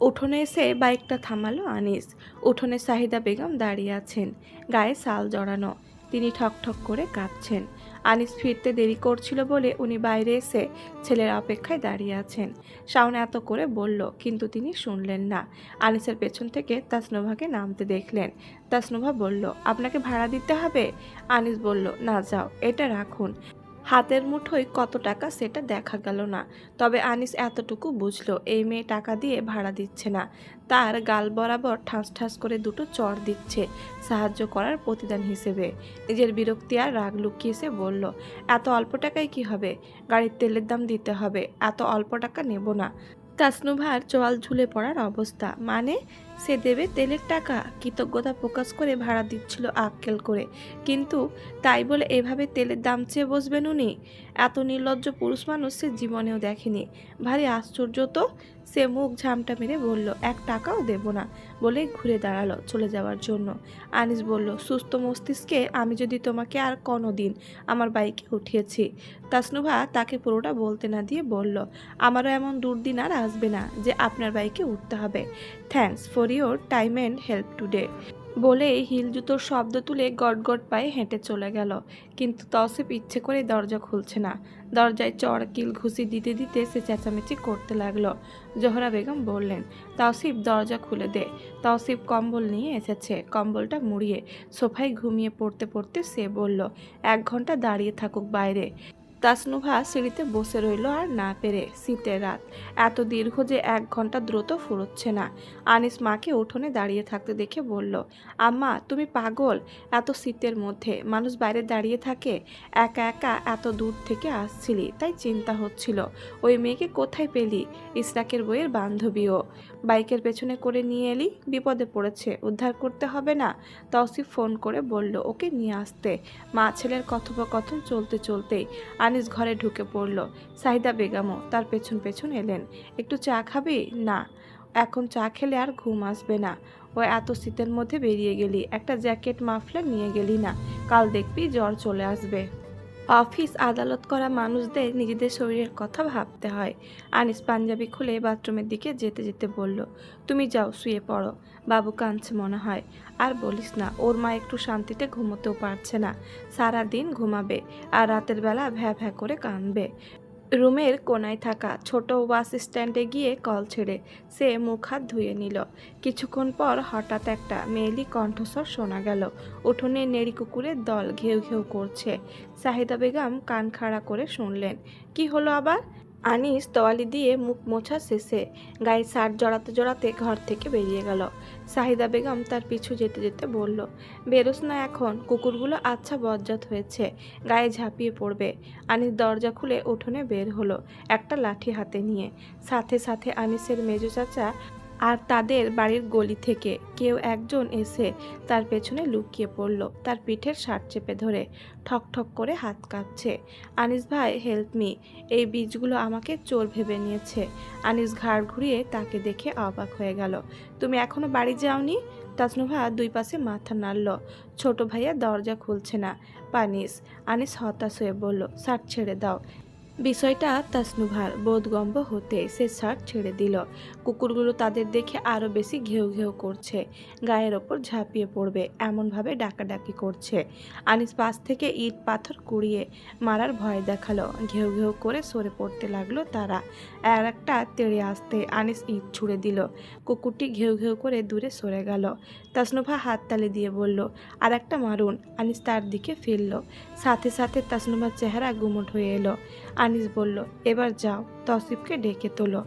উঠোনে এসে বাইকটা থামালো আনিস। উঠোনে সাহিদা বেগম দাঁড়িয়ে আছেন, গায়ে শাল জড়ানো। তিনি ঠক ঠক করে কাঁদছেন। আনিস ফিরতে দেরি করছিল বলে উনি বাইরে এসে ছেলের অপেক্ষায় দাঁড়িয়ে আছেন। শাওন এত করে বলল, কিন্তু তিনি শুনলেন না। আনিসের পেছন থেকে তাসনোভাকে নামতে দেখলেন। তাসনোভা বলল, আপনাকে ভাড়া দিতে হবে? আনিস বলল, না, যাও, এটা রাখুন। হাতের মুঠোয় কত টাকা সেটা দেখা গেল না। তবে আনিস এতটুকু বুঝলো, এই মেয়ে টাকা দিয়ে ভাড়া দিচ্ছে না। তার গাল বরাবর ঠাঁস ঠাঁস করে দুটো চড় দিচ্ছে সাহায্য করার প্রতিদান হিসেবে। নিজের বিরক্তি আর রাগ লুকিয়ে সে বলল, এত অল্প টাকায় কি হবে? গাড়ির তেলের দাম দিতে হবে, এত অল্প টাকা নেব না। তাসনুভার চোয়াল ঝুলে পড়ার অবস্থা। মানে? সে দেবে তেলের টাকা। কৃতজ্ঞতা প্রকাশ করে ভাড়া দিচ্ছিল আক্কেল করে। কিন্তু তাই বলে এভাবে তেলের দাম চেয়ে বসবেন উনি? এত নির্লজ্জ পুরুষ মানুষ সে জীবনেও দেখেনি। ভারী আশ্চর্য তো, সে মুখ ঝামটা মেরে বলল, এক টাকাও দেব না। বলে ঘুরে দাঁড়াল চলে যাওয়ার জন্য। আনিস বলল, সুস্থ মস্তিষ্কে আমি যদি তোমাকে আর কোনো দিন আমার বাইকে উঠিয়েছি। তাসনুভা তাকে পুরোটা বলতে না দিয়ে বলল, আমারও এমন দুর্দিন আর আসবে না যে আপনার বাইকে উঠতে হবে। Thanks for your time and help today বলেই হিল জুতোর শব্দ তুলে গট গট পায়ে হেঁটে চলে গেল। কিন্তু তসিফ ইচ্ছে করে দরজা খুলছে না। দরজায় চড় কিল ঘুষি দিতে দিতে সে চেঁচামেচি করতে লাগল। জোহরা বেগম বললেন, তসিফ, দরজা খুলে দে। তসিফ কম্বল নিয়ে এসেছে, কম্বলটা মুড়িয়ে। সোফায় ঘুমিয়ে পড়তে পড়তে সে বলল, এক ঘণ্টা দাঁড়িয়ে থাকুক বাইরে। তাসনুভা সিঁড়িতে বসে রইল আর না পেরে শীতের রাত। এত দীর্ঘ যে এক ঘণ্টা দ্রুত ফুরোচ্ছে না। আনিস মাকে উঠোনে দাঁড়িয়ে থাকতে দেখে বলল, আম্মা, তুমি পাগল? এত শীতের মধ্যে মানুষ বাইরে দাঁড়িয়ে থাকে? একা একা এত দূর থেকে আসছিলি, তাই চিন্তা হচ্ছিল। ওই মেয়েকে কোথায় পেলি? ইসরাকের বইয়ের বান্ধবীও। বাইকের পেছনে করে নিয়ে এলি? বিপদে পড়েছে, উদ্ধার করতে হবে না? তসিফ ফোন করে বলল, ওকে নিয়ে আসতে। মা ছেলের কথোপকথন চলতে চলতেই আনিস ঘরে ঢুকে পড়ল। সাহিদা বেগমও তার পেছন পেছন এলেন। একটু চা খাবি? না। এখন চা খেলে আর ঘুম আসবে না। ও এত শীতের মধ্যে বেরিয়ে গেলি, একটা জ্যাকেট মাফলার নিয়ে গেলি না। কাল দেখবি জ্বর চলে আসবে। অফিস আদালত করা মানুষদের নিজেদের শরীরের কথা ভাবতে হয়। আনিস পাঞ্জাবি খুলে বাথরুমের দিকে যেতে যেতে বলল, তুমি যাও, শুয়ে পড়ো। বাবু কাঁদছে মনে হয়। আর বলিস না, ওর মা একটু শান্তিতে ঘুমোতেও পারছে না। সারা দিন ঘুমাবে আর রাতের বেলা ভ্যা ভ্যা করে কাঁদবে। রুমের কোনায় থাকা ছোট বাস স্ট্যান্ডে গিয়ে কল ছেড়ে সে মুখ হাত ধুয়ে নিল। কিছুক্ষণ পর হঠাৎ একটা মেয়েলি কণ্ঠস্বর শোনা গেল। উঠোনে নেড়ি কুকুরের দল ঘেউ ঘেউ করছে। সাহিদা বেগম কান খাড়া করে শুনলেন। কি হলো আবার? আনিস তোয়ালি দিয়ে মুখ মোছা শেষে গায়ে সার জড়াতে জড়াতে ঘর থেকে বেরিয়ে গেল। সাহিদা বেগম তার পিছু যেতে যেতে বলল, বেরোস না এখন, কুকুরগুলো আচ্ছা বজ্জাত হয়েছে, গায়ে ঝাঁপিয়ে পড়বে। আনিস দরজা খুলে উঠোনে বের হলো, একটা লাঠি হাতে নিয়ে। সাথে সাথে আনিসের মেজো চাচা আর তাদের বাড়ির গলি থেকে কেউ একজন এসে তার পেছনে লুকিয়ে পড়ল, তার পিঠের শার্ট চেপে ধরে ঠক ঠক করে হাত কাঁপছে। আনিস ভাই হেল্প মি এই বীজগুলো আমাকে চোর ভেবে নিয়েছে। আনিস ঘাড় ঘুরিয়ে তাকে দেখে অবাক হয়ে গেল। তুমি এখনও বাড়ি যাওনি? তাজনুভা দুই পাশে মাথা নাড়ল। ছোট ভাইয়া, দরজা খুলছে না। পানিস, আনিস হতাশ হয়ে বলল, শার্ট ছেড়ে দাও। বিষয়টা তাসনুভার বোধগম্য হতে সে শার্ট ছেড়ে দিল। কুকুরগুলো তাদের দেখে আরও বেশি ঘেউ ঘেউ করছে। গায়ের ওপর ঝাঁপিয়ে পড়বে, এমনভাবে ডাকাডাকি করছে। আনিস পাশ থেকে ইট পাথর কুড়িয়ে মারার ভয় দেখাল। ঘেউ ঘেউ করে সরে পড়তে লাগল তারা। আর একটা তেড়ে আসতে আনিস ইট ছুঁড়ে দিল। কুকুরটি ঘেউ ঘেউ করে দূরে সরে গেল। তাসনুভা হাততালি দিয়ে বলল, আর একটা মারুন। আনিস তার দিকে ফিরল। সাথে সাথে তাসনুভার চেহারা গুমট হয়ে এলো। আনিস বলল, এবার যাও। তসিফকে ডেকে তোলো।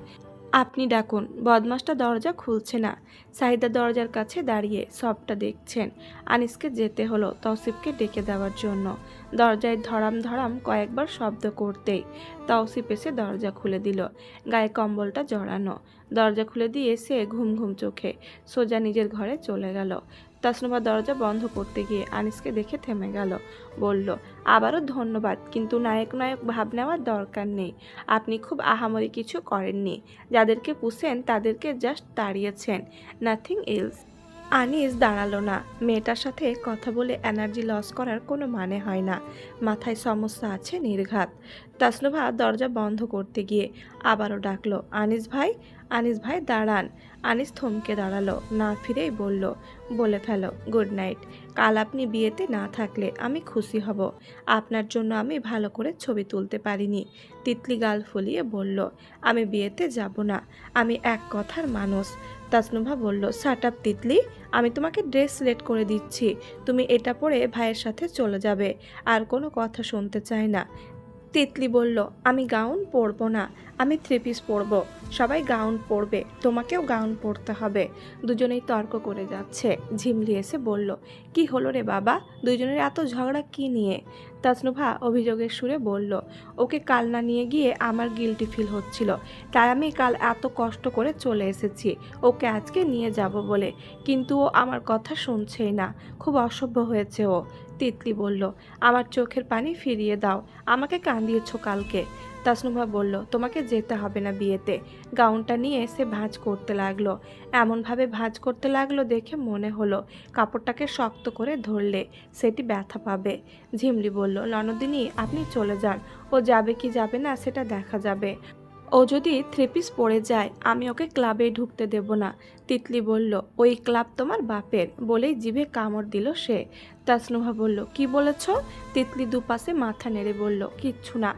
আপনি ডাকুন, বদমাসটা দরজা খুলছে না। সাহিদা দরজার কাছে দাঁড়িয়ে সবটা দেখছেন। আনিসকে যেতে হলো তৌসিফকে ডেকে দেওয়ার জন্য। দরজায় ধরাম ধরাম কয়েকবার শব্দ করতেই তৌসিফ এসে দরজা খুলে দিল। গায়ে কম্বলটা জড়ানো। দরজা খুলে দিয়ে সে ঘুম ঘুম চোখে সোজা নিজের ঘরে চলে গেল। তাসনুভা দরজা বন্ধ করতে গিয়ে আনিসকে দেখে থেমে গেল। বলল, আবারও ধন্যবাদ, কিন্তু নায়ক নায়ক ভাব নেওয়ার দরকার নেই। আপনি খুব আহামরি কিছু করেননি। যাদেরকে পুষেন তাদেরকে জাস্ট তাড়িয়েছেন। নাথিং এলস আনিস দাঁড়াল না। মেয়েটার সাথে কথা বলে এনার্জি লস করার কোনো মানে হয় না। মাথায় সমস্যা আছে, নির্ঘাত। তাসনুভা দরজা বন্ধ করতে গিয়ে আবারও ডাকলো, আনিস ভাই আনিস ভাই দাঁড়ান। আনিস থমকে দাঁড়াল, না ফিরেই বলল, বলে ফেলো, গুড নাইট। কাল আপনি বিয়েতে না থাকলে আমি খুশি হব। আপনার জন্য আমি ভালো করে ছবি তুলতে পারিনি। তিতলি গাল ফুলিয়ে বলল, আমি বিয়েতে যাব না, আমি এক কথার মানুষ। তাসনুভা বলল, শাট আপ তিতলি, আমি তোমাকে ড্রেস সিলেক্ট করে দিচ্ছি। তুমি এটা পরে ভাইয়ের সাথে চলে যাবে, আর কোনো কথা শুনতে চাই না। তিতলি বলল, আমি গাউন পরবো না, আমি থ্রি পিস পরবো। সবাই গাউন পরবে, তোমাকেও গাউন পরতে হবে। দুজনেই তর্ক করে যাচ্ছে। ঝিমলি এসে বলল, কি হলো রে বাবা? দুজনের এত ঝগড়া কি নিয়ে? তাসনুভা অভিযোগের সুরে বলল, ওকে কাল না নিয়ে গিয়ে আমার গিলটি ফিল হচ্ছিল, তাই আমি কাল এত কষ্ট করে চলে এসেছি। ওকে আজকে নিয়ে যাব বলে, কিন্তু ও আমার কথা শুনছেই না। খুব অসভ্য হয়েছে ও। তিতলি বলল, আমার চোখের পানি ফিরিয়ে দাও, আমাকে কান্দিয়েছ কালকে। তাসনুভা বলল, তোমাকে যেতে হবে না বিয়েতে। গাউনটা নিয়ে সে ভাঁজ করতে লাগল। এমনভাবে ভাঁজ করতে লাগল দেখে মনে হলো, কাপড়টাকে শক্ত করে ধরলে সেটি ব্যথা পাবে। ঝিমলি বলল, ননদিনী, আপনি চলে যান। ও যাবে কি যাবে না, সেটা দেখা যাবে। ও যদি থ্রি পিস পড়ে যায়, আমি ওকে ক্লাবে ঢুকতে দেব না। তিতলি বলল, ওই ক্লাব তোমার বাপের বলেই জিভে কামড় দিল সে। তাসনুভা বলল, কি বলেছ? তিতলি দুপাশে মাথা নেড়ে বলল, কিচ্ছু না।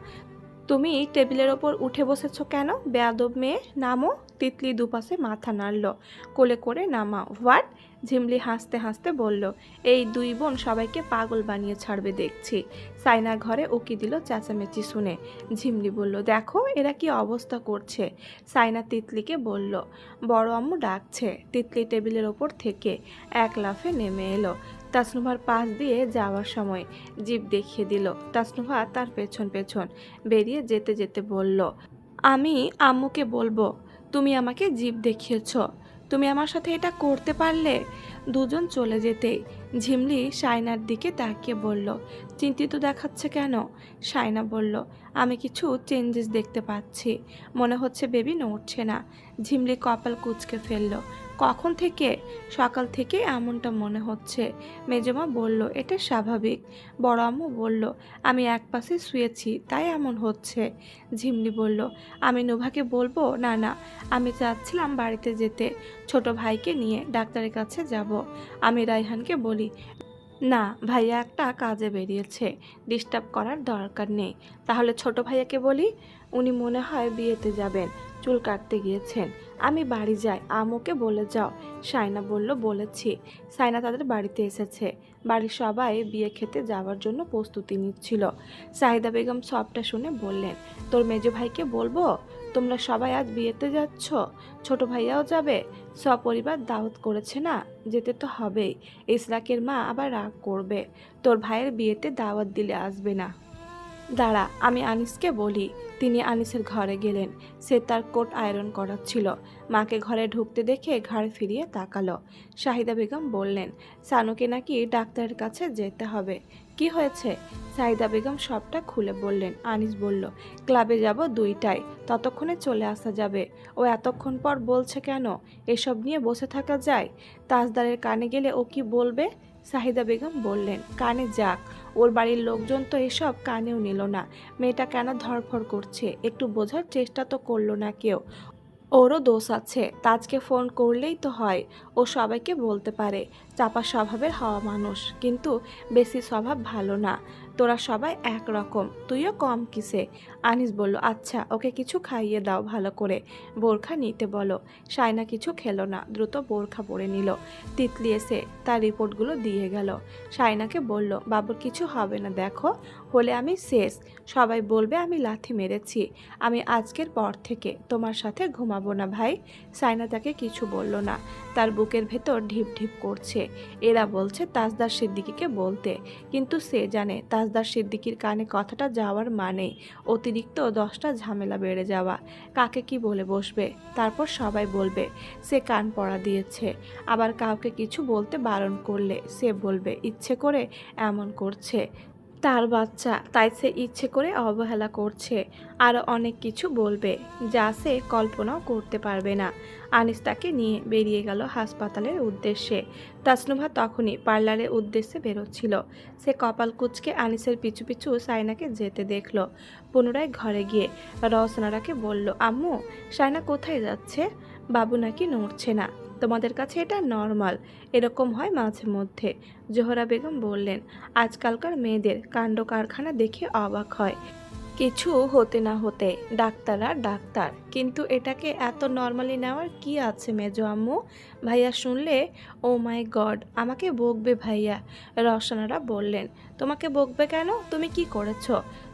তুমি টেবিলের ওপর উঠে বসেছ কেন, বেয়াদব মেয়ে? নামো। তিতলি দুপাশে মাথা নাড়ল, কোলে করে, নামাও। হোয়াট? ঝিমলি হাসতে হাসতে বলল, এই দুই বোন সবাইকে পাগল বানিয়ে ছাড়বে দেখছি। সাইনার ঘরে উকি দিল চেঁচামেচি শুনে। ঝিমলি বলল, দেখো, এরা কি অবস্থা করছে? সাইনা তিতলিকে বলল, বড় আম্মু ডাকছে, তিতলি টেবিলের ওপর থেকে এক লাফে নেমে এলো। তাসনুভার পাশ দিয়ে যাওয়ার সময় জিপ দেখিয়ে দিল, তাসনুভা তার পেছন পেছন বেরিয়ে যেতে যেতে বলল, আমি আম্মুকে বলব, তুমি আমাকে জিপ দেখিয়েছ। তুমি আমার সাথে এটা করতে পারলে? দুজন চলে যেতে। ঝিমলি সায়নার দিকে তাকিয়ে বলল, চিন্তিত দেখাচ্ছে কেন? সায়না বলল, আমি কিছু চেঞ্জেস দেখতে পাচ্ছি। মনে হচ্ছে বেবি নড়ছে না। ঝিমলি কপাল কুচকে ফেলল কখন থেকে? সকাল থেকে এমনটা মনে হচ্ছে। মেজমা বলল, এটা স্বাভাবিক। বড় আম্মু বলল, আমি এক পাশে শুয়েছি, তাই এমন হচ্ছে। ঝিমলি বলল, আমি নোভাকে বলব? না না, আমি চাচ্ছিলাম বাড়িতে যেতে। ছোট ভাইকে নিয়ে ডাক্তারের কাছে যাব। আমি রাইহানকে বলি না, ভাইয়া একটা কাজে বেরিয়েছে। ডিস্টার্ব করার দরকার নেই। তাহলে ছোট ভাইয়াকে বলি, উনি মনে হয় বিয়েতে যাবেন, চুল কাটতে গিয়েছেন। আমি বাড়ি যাই আমুকে বলে যাও। সাইনা বলল, বলেছি। সাইনা তাদের বাড়িতে এসেছে। বাড়ির সবাই বিয়ে খেতে যাওয়ার জন্য প্রস্তুতি নিচ্ছিল। সাহিদা বেগম সবটা শুনে বললেন, তোর মেজো ভাইকে বলব? তোমরা সবাই আজ বিয়েতে যাচ্ছ? ছোট ভাইয়াও যাবে? সপরিবার দাওয়াত করেছে না, যেতে তো হবেই। ইসরাকের মা আবার রাগ করবে। তোর ভাইয়ের বিয়েতে দাওয়াত দিলে আসবে না। দাঁড়া, আমি আনিসকে বলি। তিনি আনিসের ঘরে গেলেন। সে তার কোট আয়রন করাচ্ছিল। মাকে ঘরে ঢুকতে দেখে ঘাড় ফিরিয়ে তাকালো। শাহিদা বেগম বললেন, সানুকে নাকি ডাক্তারের কাছে যেতে হবে। কি হয়েছে? সাহিদা বেগম সবটা খুলে বললেন। আনিস বলল, ক্লাবে যাব দুইটায়, ততক্ষণে চলে আসা যাবে। ও এতক্ষণ পর বলছে কেন? এসব নিয়ে বসে থাকা যায়। তাজদারের কানে গেলে ও কি বলবে? সাহিদা বেগম বললেন, কানে যাক, ওর বাড়ির লোকজন তো এসব কানেও নিল না। মেয়েটা কেন ধরফর করছে? একটু বোঝার চেষ্টা তো করল না কেউ। ওরও দোষ আছে, তাজকে ফোন করলেই তো হয়, ও সবাইকে বলতে পারে, চাপা স্বভাবের হওয়া মানুষ। কিন্তু বেশি স্বভাব ভালো না। তোরা সবাই এক রকম তুইও কম কিসে? আনিস বলল আচ্ছা ওকে কিছু খাইয়ে দাও ভালো করে। বোরখা নিতে বলো। সায়না কিছু খেলো না, দ্রুত বোরখা পরে নিল। তিতলি এসে তার রিপোর্টগুলো দিয়ে গেল। সায়নাকে বলল, বাবুর কিছু হবে না, দেখো। হলে আমি শেষ। সবাই বলবে, আমি লাথি মেরেছি। আমি আজকের পর থেকে তোমার সাথে ঘুমাবো না ভাই। সাইনা তাকে কিছু বলল না। তার বুকের ভেতর ঢিপ ঢিপ করছে। এরা বলছে, তাজদার সিদ্দিকিকে বলতে। কিন্তু সে জানে, তাজদার সিদ্দিকির কানে কথাটা যাওয়ার মানে অতিরিক্ত দশটা ঝামেলা বেড়ে যাওয়া। কাকে কি বলে বসবে? তারপর সবাই বলবে, সে কান পড়া দিয়েছে। আবার কাউকে কিছু বলতে বারণ করলে সে বলবে, ইচ্ছে করে এমন করছে। তার বাচ্চা তাই সে ইচ্ছে করে অবহেলা করছে। আর অনেক কিছু বলবে, যা সে কল্পনাও করতে পারবে না। আনিস তাকে নিয়ে বেরিয়ে গেল হাসপাতালের উদ্দেশ্যে। তাসনুভা তখনই পার্লারের উদ্দেশ্যে বেরোচ্ছিল। সে কপাল কুচকে আনিসের পিছু পিছু সাইনাকে যেতে দেখল। পুনরায় ঘরে গিয়ে রওসনারাকে বলল, আম্মু সাইনা কোথায় যাচ্ছে? বাবু নাকি নড়ছে না। তোমাদের কাছে এটা নর্মাল। এরকম হয় মাঝে মধ্যে। জোহরা বেগম বললেন, আজকালকার মেয়েদের কাণ্ড কারখানা দেখে অবাক হয়। কিছু হতে না হতে ডাক্তাররা ডাক্তার। কিন্তু এটাকে এত নর্মালি নেওয়ার কি আছে মেজো আম্মু? ভাইয়া শুনলে, ও মাই গড, আমাকে বকবে ভাইয়া। রসনারা বললেন, তোমাকে বকবে কেন? তুমি কি করেছ?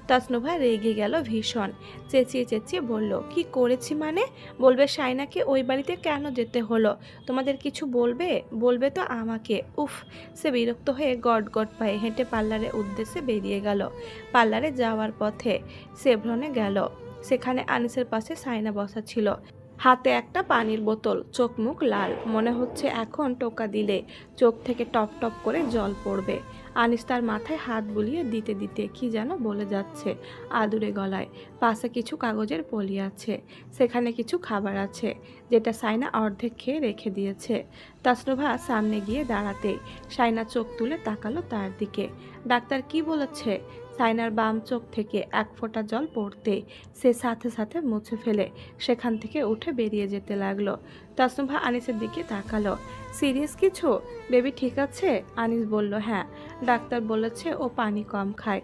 তাসনুভা রেগে গেল ভীষণ। চেঁচিয়ে চেঁচিয়ে বলল, কি করেছি মানে? বলবে সাইনাকে ওই বাড়িতে কেন যেতে হলো? তোমাদের কিছু বলবে? বলবে তো আমাকে। উফ, সে বিরক্ত হয়ে গট গট পায়ে হেঁটে পার্লারের উদ্দেশ্যে বেরিয়ে গেল। পার্লারে যাওয়ার পথে সেভ্রনে গেল। সেখানে আনিসের পাশে সাইনা বসা ছিল। হাতে একটা পানির বোতল, চোখ মুখ লাল। মনে হচ্ছে এখন টোকা দিলে চোখ থেকে টপ টপ করে জল পড়বে। আনিস তার মাথায় হাত বুলিয়ে দিতে দিতে কি যেন বলে যাচ্ছে আদুরে গলায়। পাশে কিছু কাগজের পলি আছে, সেখানে কিছু খাবার আছে, যেটা সাইনা অর্ধেক খেয়ে রেখে দিয়েছে। তাসনুভা সামনে গিয়ে দাঁড়াতে সাইনা চোখ তুলে তাকালো তার দিকে। ডাক্তার কি বলেছে? সাইনার বাম চোখ থেকে এক ফোঁটা জল পড়তে সে সাথে সাথে মুছে ফেলে। সেখান থেকে উঠে বেরিয়ে যেতে লাগল। তাসনুভা আনিসের দিকে তাকালো। সিরিয়াস কিছু? বেবি ঠিক আছে? আনিস বলল হ্যাঁ। ডাক্তার বলেছে ও পানি কম খায়।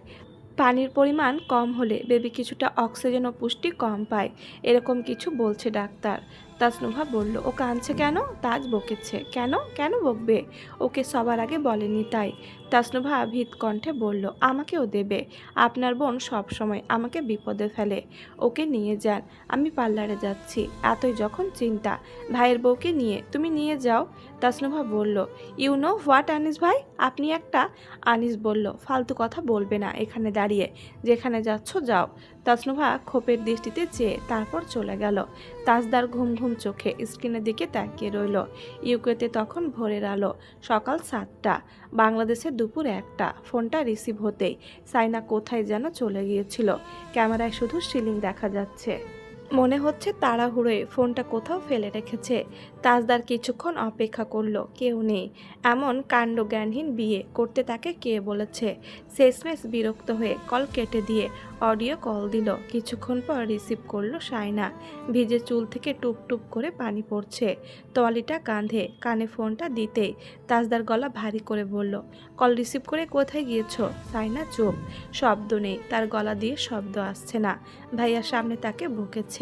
পানির পরিমাণ কম হলে বেবি কিছুটা অক্সিজেন ও পুষ্টি কম পায়। এরকম কিছু বলছে ডাক্তার। তাসনুভা বলল, ও কাঁদছে কেন? তাজ বকেছে। কেন? কেন বকবে? ওকে সবার আগে বলেনি তাই। তাসনুভা ভীত কণ্ঠে বলল, আমাকেও দেবে। আপনার বোন সব সময় আমাকে বিপদে ফেলে। ওকে নিয়ে যান। আমি পার্লারে যাচ্ছি। এতই যখন চিন্তা। ভাইয়ের বউকে নিয়ে, তুমি নিয়ে যাও। তাসনুভা বলল ইউ নো হোয়াট আনিস ভাই? আপনি একটা আনিস বলল, ফালতু কথা বলবে না এখানে দাঁড়িয়ে। যেখানে যাচ্ছ যাও। তাসনুভা খোপের দৃষ্টিতে চেয়ে তারপর চলে গেল। তাজদার ঘুম ঘুম চোখে স্ক্রিনের দিকে তাকিয়ে রইল। ইউকেতে তখন ভোরের আলো, সকাল সাতটা, বাংলাদেশে দুপুর একটা, ফোনটা রিসিভ হতেই সাইনা কোথায় যেন চলে গিয়েছিল। ক্যামেরায় শুধু সিলিং দেখা যাচ্ছে। মনে হচ্ছে তাড়াহুড়োয় ফোনটা কোথাও ফেলে রেখেছে। তাজদার কিছুক্ষণ অপেক্ষা করল, কেউ নেই। এমন কাণ্ড জ্ঞানহীন বিয়ে করতে তাকে কে বলেছে? শেষমেশ বিরক্ত হয়ে কল কেটে দিয়ে অডিও কল দিল। কিছুক্ষণ পর রিসিভ করল সাইনা ভিজে চুল থেকে টুপ টুপ করে পানি পড়ছে। তোয়ালিটা কাঁধে, কানে ফোনটা দিতেই তাজদার গলা ভারী করে বলল, কল রিসিভ করে কোথায় গিয়েছো? সাইনা চুপ। শব্দ নেই, তার গলা দিয়ে শব্দ আসছে না। ভাইয়ার সামনে তাকে বকেছে।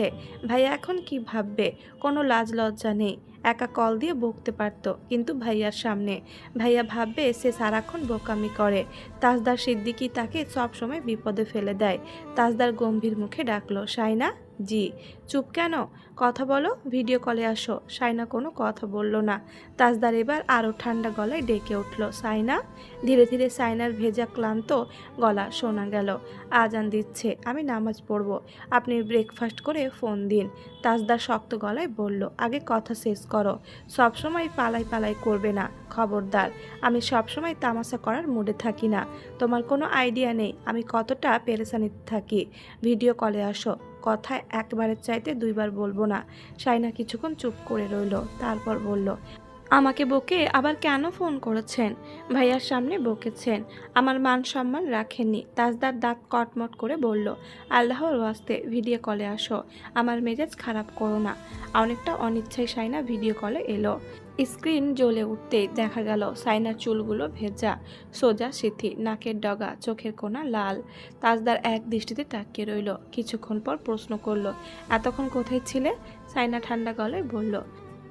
ভাইয়া, এখন কি ভাববে? কোনো লাজ লজ্জা নেই। একা কল দিয়ে বকতে পারত, কিন্তু ভাইয়ার সামনে। ভাইয়া ভাববে সে সারাক্ষণ বোকামি করে। তাজদার সিদ্দিকি তাকে সবসময় বিপদে ফেলে দেয়। তাজদার গম্ভীর মুখে ডাকলো, সাইনা? জি, চুপ কেন? কথা বলো, ভিডিও কলে আসো। সাইনা কোনো কথা বলল না। তাজদার এবার আরও ঠান্ডা গলায় ডেকে উঠল। সাইনা? ধীরে ধীরে সাইনার ভেজা ক্লান্ত গলা শোনা গেল। আজান দিচ্ছে, আমি নামাজ পড়ব। আপনি ব্রেকফাস্ট করে ফোন দিন। তাজদার শক্ত গলায় বলল, আগে কথা শেষ করো। সবসময় পালাই পালাই করবে না, খবরদার। আমি সবসময় তামাশা করার মুডে থাকি না। তোমার কোনো আইডিয়া নেই, আমি কতটা পেরেশানিতে থাকি। ভিডিও কলে আসো। কথা একবারের চাইতে দুইবার বলব না। সাইনা কিছুক্ষণ চুপ করে রইল, তারপর বলল, আমাকে বকে আবার কেন ফোন করেছেন? ভাইয়ার সামনে বকেছেন। আমার মান সম্মান রাখেননি। তাজদার দাঁত কটমট করে বলল, আল্লাহর ওয়াস্তে, ভিডিও কলে আসো। আমার মেজাজ খারাপ করো না। অনেকটা অনিচ্ছায় সাইনা ভিডিও কলে এলো। স্ক্রিন জ্বলে উঠতেই দেখা গেল সাইনার চুলগুলো ভেজা, সোজা সিথি, নাকের ডগা, চোখের কোনা লাল। তাজদার এক দৃষ্টিতে তাকিয়ে রইল, কিছুক্ষণ পর প্রশ্ন করল, এতক্ষণ কোথায় ছিলে? সাইনা ঠান্ডা গলায় বলল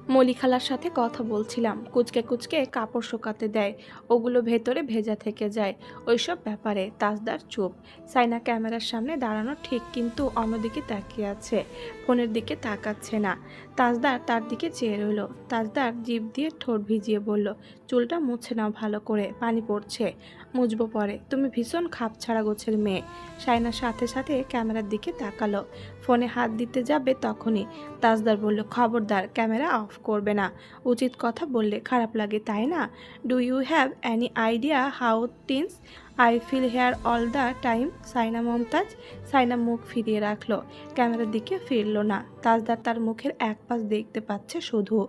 মলিখালার সাথে কথা বলছিলাম। কুচকে কুচকে কাপড় শুকাতে দেয়। ওগুলো ভেতরে ভেজা থেকে যায়। ওইসব ব্যাপারে তাজদার চুপ। সাইনা ক্যামেরার সামনে দাঁড়ানো ঠিক কিন্তু অন্যদিকে তাকিয়ে আছে। ফোনের দিকে তাকাচ্ছে না। তাজদার তার দিকে চেয়ে রইল। তাজদার জিভ দিয়ে ঠোঁট ভিজিয়ে বলল, চুলটা মুছে নাও ভালো করে, পানি পড়ছে। মুছবো পরে। তুমি ভীষণ খাপ ছাড়া গোছের মেয়ে। সাইনার সাথে সাথে ক্যামেরার দিকে তাকালো। ফোনে হাত দিতে যাবে তখনই। তাজদার বলল, খবরদার, ক্যামেরা অফ করবে না। উচিত কথা বললে খারাপ লাগে, তাই না? Do you have any idea how tense I feel here all the time Saina Mumtaz, Saina মুখ ফিরিয়ে রাখল। ক্যামেরার দিকে ফিরল না। তাজদার তার মুখের এক পাশ দেখতে পাচ্ছে শুধু।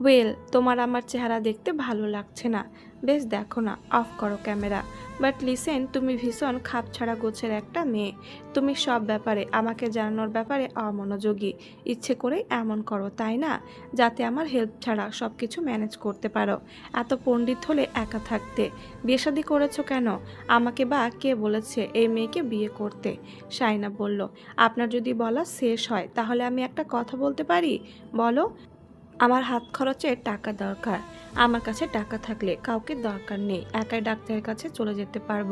ওয়েল তোমার আমার চেহারা দেখতে ভালো লাগছে না। বেশ দেখো না, অফ করো ক্যামেরা। বাট লিসেন, তুমি ভীষণ খাপ ছাড়া গোছের একটা মেয়ে। তুমি সব ব্যাপারে, আমাকে জানানোর ব্যাপারে অমনোযোগী। ইচ্ছে করে এমন করো, তাই না? যাতে আমার হেল্প ছাড়া সব কিছু ম্যানেজ করতে পারো। এত পণ্ডিত হলে একা থাকতে। বিয়ে শাদী করেছ কেন? আমাকে বা কে বলেছে এই মেয়েকে বিয়ে করতে? সাইনা বলল, আপনার যদি বলা শেষ হয়, তাহলে আমি একটা কথা বলতে পারি? বলো। আমার হাত খরচের টাকা দরকার। আমার কাছে টাকা থাকলে কাউকে দরকার নেই। একাই ডাক্তারের কাছে চলে যেতে পারব।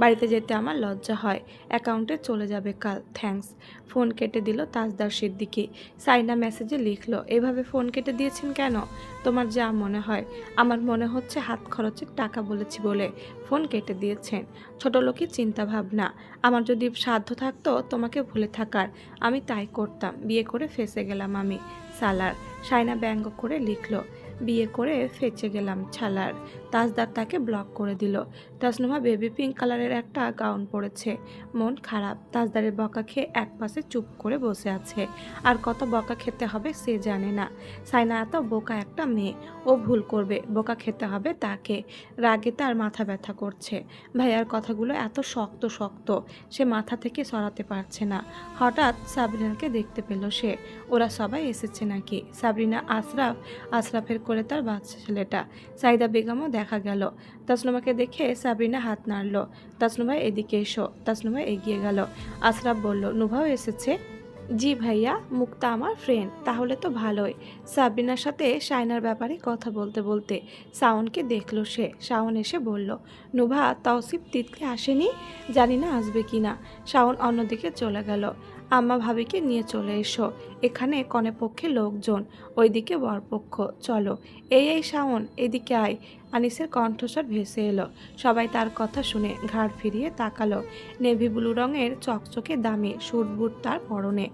বাড়িতে যেতে আমার লজ্জা হয়। অ্যাকাউন্টে চলে যাবে কাল। থ্যাঙ্কস। ফোন কেটে দিল তাজদার সিদ্দিকি। সাইনা মেসেজে লিখলো, এভাবে ফোন কেটে দিয়েছেন কেন? তোমার যা মনে হয়। আমার মনে হচ্ছে হাত খরচের টাকা বলেছি বলে ফোন কেটে দিয়েছেন। ছোট লোকই চিন্তাভাবনা আমার যদি সাধ্য থাকতো তোমাকে ভুলে থাকার। আমি তাই করতাম। বিয়ে করে ফেসে গেলাম আমি। সালার। সাইনা ব্যঙ্গ করে লিখল, বিয়ে করে ফেচে গেলাম ছালার। তাজদার তাকে ব্লক করে দিল। তাজনুমা বেবি পিঙ্ক কালারের একটা গাউন পরেছে। মন খারাপ, তাজদারের বকা খেয়ে এক পাশে চুপ করে বসে আছে। আর কত বকা খেতে হবে সে জানে না। সাইনা এত বোকা একটা মেয়ে, ও ভুল করবে, বোকা খেতে হবে তাকে। রাগে তার মাথা ব্যথা করছে। ভাইয়ার কথাগুলো এত শক্ত শক্ত, সে মাথা থেকে সরাতে পারছে না। হঠাৎ সাবরিনাকে দেখতে পেল সে। ওরা সবাই এসেছে নাকি? সাবরিনা, আশরাফ, আশরাফের করে তার বাচ্চা ছেলেটা। সাইদা বেগমও দেখা গেল। তাসনুমাকে দেখে সাবরিনা হাত নাড়ল। তাসনুমা, এদিকে এসো। তাসনুমা এগিয়ে গেল। আশরাফ বলল নুভাও এসেছে? জি ভাইয়া, মুক্তা আমার ফ্রেন্ড তাহলে তো ভালোই। সাবিনার সাথে শাইনার ব্যাপারে কথা বলতে বলতে শাওনকে দেখল সে। শাওন এসে বলল, নুভা তৌসিফ তিতলি আসেনি? জানি না আসবে কি না শাওন অন্যদিকে চলে গেল। আম্মা ভাবিকে নিয়ে চলে এসো। এখানে কনে পক্ষে লোকজন, ওইদিকে বরপক্ষ। চলো। এই এই, শাওন, এদিকে আয়। আনিসের কণ্ঠস্বর ভেসে এলো। সবাই তার কথা শুনে ঘাড় ফিরিয়ে তাকালো। নেভি ব্লু রঙের চকচকে দামি স্যুট বুট তার পরনে।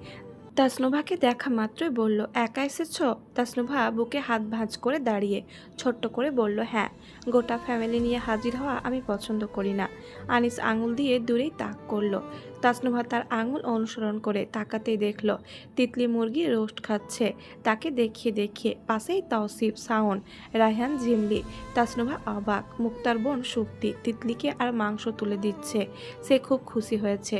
তাসনুভাকে দেখা মাত্রই বলল, একা এসেছ? তাসনুভা বুকে হাত ভাঁজ করে দাঁড়িয়ে ছোট্ট করে বলল হ্যাঁ গোটা ফ্যামিলি নিয়ে হাজির হওয়া আমি পছন্দ করি না। আনিস আঙুল দিয়ে দূরেই তাক করল। তাসনুভা তার আঙুল অনুসরণ করে তাকাতেই দেখল, তিতলি মুরগি রোস্ট খাচ্ছে। তাকে দেখিয়ে দেখিয়ে পাশেই তাওসিফ সাউন রায়হান ঝিমলি তাসনুভা অবাক। মুক্তার বোন শুক্তি তিতলিকে আর মাংস তুলে দিচ্ছে। সে খুব খুশি হয়েছে।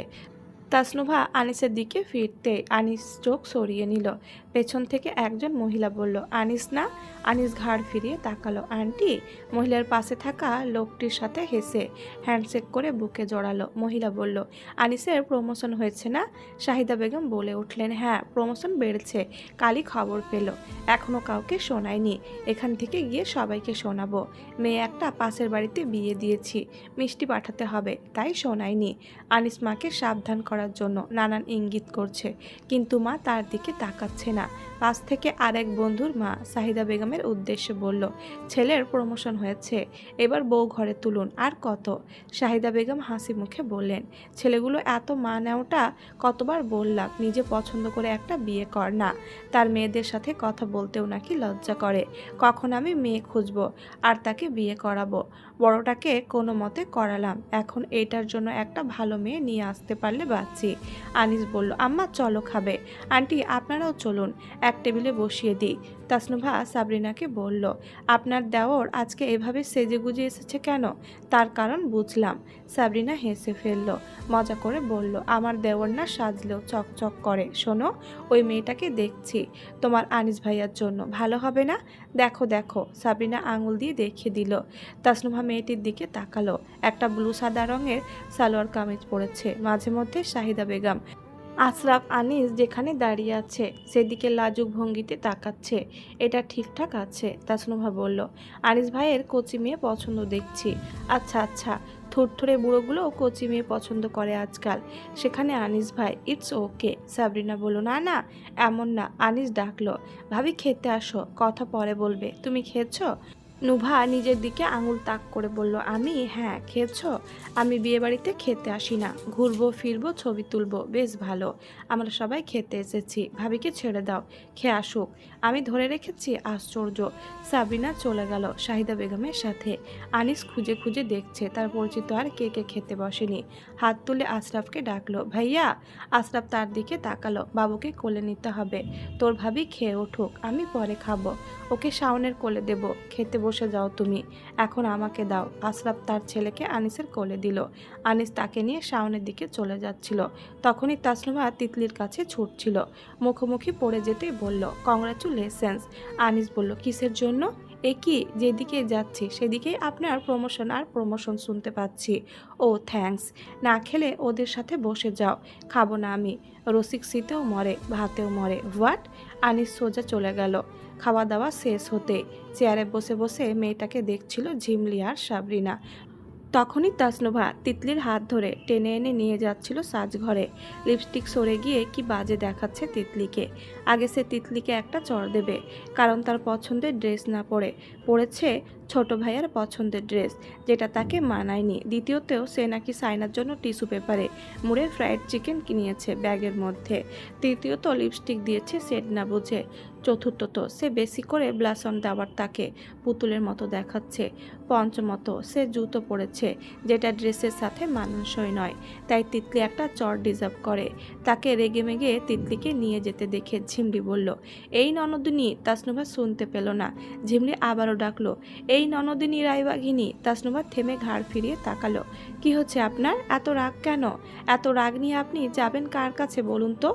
তাসনুভা আনিসের দিকে ফিরতে আনিস চোখ সরিয়ে নিল। পেছন থেকে একজন মহিলা বলল, আনিস না? আনিস ঘাড় ফিরিয়ে তাকালো। আন্টি? মহিলার পাশে থাকা লোকটির সাথে হেসে হ্যান্ডশেক করে বুকে জড়ালো। মহিলা বলল, আনিসের প্রমোশন হয়েছে না? শাহিদা বেগম বলে উঠলেন হ্যাঁ প্রমোশন বেড়েছে। কালই খবর পেল। এখনও কাউকে শোনায়নি। এখান থেকে গিয়ে সবাইকে শোনাবো। মেয়ে একটা পাশের বাড়িতে বিয়ে দিয়েছি। মিষ্টি পাঠাতে হবে, তাই শোনায়নি। আনিস মাকে সাবধান করার জন্য নানান ইঙ্গিত করছে। কিন্তু মা তার দিকে তাকাচ্ছে না। পাশ থেকে আরেক বন্ধুর মা সাহিদা বেগমের উদ্দেশ্যে বলল, ছেলের প্রমোশন হয়েছে। এবার বউ ঘরে তুলুন। আর কত? শাহিদা বেগম হাসি মুখে বললেন, ছেলেগুলো এত মা নেওয়াটা কতবার বললাম, নিজে পছন্দ করে একটা বিয়ে কর না। তার মেয়েদের সাথে কথা বলতেও নাকি লজ্জা করে। কখন আমি মেয়ে খুঁজবো আর তাকে বিয়ে করাবো? বড়টাকে কোনো মতে করালাম। এখন এটার জন্য একটা ভালো মেয়ে নিয়ে আসতে পারলে বাঁচি। আনিস বলল, আম্মা, চলো খাবে। আন্টি, আপনারাও চলুন। এক টেবিলে বসিয়ে দিই। তাসনুভা সাবরিনাকে বলল, আপনার দেওর আজকে এভাবে সেজে গুজে এসেছে কেন? তার কারণ বুঝলাম। সাবরিনা হেসে ফেলল, মজা করে বলল, আমার দেওর না সাজলেও চকচক করে। শোনো, ওই মেয়েটাকে দেখছি। তোমার আনিস ভাইয়ার জন্য। ভালো হবে না? দেখো দেখো। সাবরিনা আঙুল দিয়ে দেখিয়ে দিল। তাসনুভা মেয়েটির দিকে তাকালো। একটা ব্লু সাদা রঙের সালোয়ার কামিজ পরেছে। মাঝে মধ্যে শাহিদা বেগম আশরাফ আনিস যেখানে দাঁড়িয়ে আছে, সেদিকে লাজুক ভঙ্গিতে তাকাচ্ছে। এটা ঠিকঠাক আছে, তাসনুভা বলল। আনিস ভাইয়ের কচি মেয়ে পছন্দ দেখছি। আচ্ছা আচ্ছা থুরথুরে বুড়োগুলো কচি মেয়ে পছন্দ করে আজকাল। সেখানে আনিস ভাই ইটস ওকে সাবরিনা বলল। না না, এমন না। আনিস ডাকলো। ভাবি, খেতে আসো, কথা পরে বলবে। তুমি খেয়েছো? নুভা নিজের দিকে আঙুল তাক করে বলল, আমি? হ্যাঁ খেয়েছো? আমি বিয়েবাড়িতে খেতে আসি না। ঘুরবো, ফিরবো, ছবি তুলবো। বেশ ভালো। আমরা সবাই খেতে এসেছি। ভাবিকে ছেড়ে দাও। খেয়ে আসুক। আমি ধরে রেখেছি। আশ্চর্য। সাবিনা চলে গেল শাহিদা বেগমের সাথে। আনিস খুঁজে খুঁজে দেখছে। তার পরিচিত আর কে কে খেতে বসেনি। হাত তুলে আশরাফকে ডাকলো, ভাইয়া! আশরাফ তার দিকে তাকালো। বাবুকে কোলে নিতে হবে। তোর ভাবি খেয়ে উঠুক। আমি পরে খাব। ওকে শাওনের কোলে দেব। খেতে বসে বসে যাও তুমি। এখন আমাকে দাও। আশরাফ তার ছেলেকে আনিসের কোলে দিল। আনিস তাকে নিয়ে শাওনের দিকে চলে যাচ্ছিল। তখনই তাসনুভা তিতলির কাছে ছুটছিল। মুখোমুখি পড়ে যেতেই বলল, কংগ্রাচুলেশনস। আনিস বলল, কিসের জন্য? এ যেদিকে যাচ্ছি, সেদিকেই আপনার প্রমোশন আর প্রমোশন শুনতে পাচ্ছি। Oh, thanks. না খেলে ওদের সাথে বসে যাও। খাব না আমি। রসিক শীতেও মরে, ভাতেও মরে। হোয়াট? আনিস সোজা চলে গেল। খাওয়া দাওয়া শেষ হতে চেয়ারে বসে বসে মেয়েটাকে দেখছিল ঝিমলি আর সাবরিনা। তখনই তাসনুভা তিতলির হাত ধরে টেনে এনে নিয়ে যাচ্ছিল সাজঘরে। লিপস্টিক সরে গিয়ে কি বাজে দেখাচ্ছে তিতলিকে। আগে সে তিতলিকে একটা চড় দেবে, কারণ তার পছন্দের ড্রেস না পরে। পড়েছে ছোট ভাইয়ার পছন্দের ড্রেস, যেটা তাকে মানায়নি। দ্বিতীয়তেও সে নাকি সাইনার জন্য টিস্যু পেপারে মুড়ে ফ্রাইড চিকেন কিনিয়েছে ব্যাগের মধ্যে। তৃতীয়ত লিপস্টিক দিয়েছে সেট না বুঝে। চতুর্থত সে বেশি করে ব্লাসন দেওয়ার তাকে পুতুলের মতো দেখাচ্ছে। পঞ্চমত সে জুতো পরেছে, যেটা ড্রেসের সাথে মানানসই নয়, তাই তিতলি একটা চর ডিজার্ভ করে। তাকে রেগে মেগে তিতলিকে নিয়ে যেতে দেখে ঝিমলি বলল, এই ননদিনী, তাসনুভা শুনতে পেল না। ঝিমলি আবারও ডাকলো, এই ননদিনী রায়বাঘিনী। তাসনুভা থেমে ঘাড় ফিরিয়ে তাকালো, কি হচ্ছে আপনার? এত রাগ কেন? এত রাগ নিয়ে আপনি যাবেন কার কাছে বলুন তো?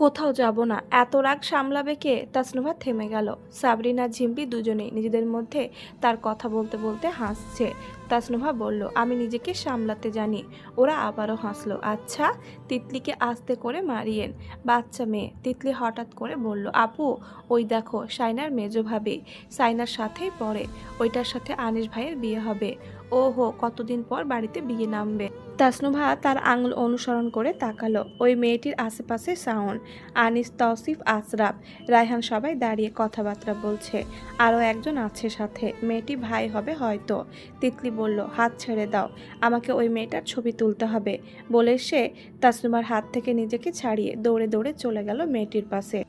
কোথাও যাব না। এত রাগ সামলাবে কে? তাসনুভা থেমে গেল। সাবরিনা, ঝিম্পি দুজনেই নিজেদের মধ্যে তার কথা বলতে বলতে হাসছে। তাসনুভা বলল, আমি নিজেকে সামলাতে জানি। ওরা আবারও হাসলো। আচ্ছা? তিতলিকে আস্তে করে মারিয়েন। বাচ্চা মেয়ে, তিতলি হঠাৎ করে বলল, আপু, ওই দেখো, সাইনার মেজো ভাবি। সাইনার সাথেই পড়ে। ওইটার সাথে আনিস ভাইয়ের বিয়ে হবে। ও হো কতদিন পর বাড়িতে বিয়ে নামবে। তাসনুভা তার আঙুল অনুসরণ করে তাকালো। ওই মেয়েটির আশেপাশে সাউন্ড আনিস তৌসিফ আশরাফ, রায়হান সবাই দাঁড়িয়ে কথাবার্তা বলছে। আরও একজন আছে সাথে। মেয়েটি ভাই হবে হয়তো। তিতলি বলল, হাত ছেড়ে দাও। আমাকে ওই মেয়েটার ছবি তুলতে হবে। বলে সে তাসনুমার হাত থেকে নিজেকে ছাড়িয়ে দৌড়ে দৌড়ে চলে গেল মেয়েটির পাশে।